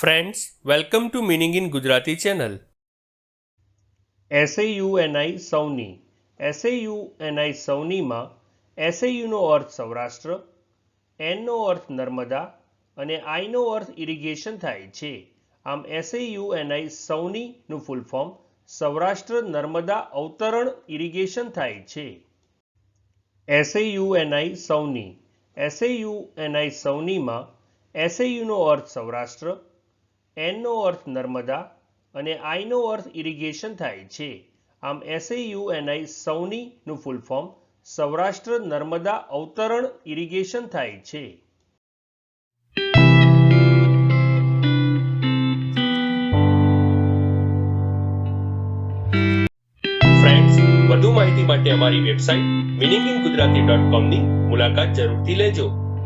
Friends welcome to meaning in Gujarati channel S A U N I Sauni S A U N I સૌનીમાં એસએયુનો અર્થ સૌરાષ્ટ્ર એનનો અર્થ નર્મદા અને આઈનો અર્થ ઇરિગેશન થાય છે. આમ S A U N I સૌનીનું full form Saurashtra, Narmada Avataran irrigation થાય છે. એસએયુએનઆઈ સૌની એસએયુએનઆઈ સૌનીમાં એસએયુનો અર્થ સૌરાષ્ટ્ર એનનો અર્થ નર્મદા અને આઈનો અર્થ ઇરિગેશન થાય છે. આમ S A U N I સૌનીનું full form Saurashtra Narmada Avataran irrigation થાય છે. વધુ માહિતી માટે અમારી website meaning in Gujarati dot કોમની મુલાકાત જરૂરથી લેજો.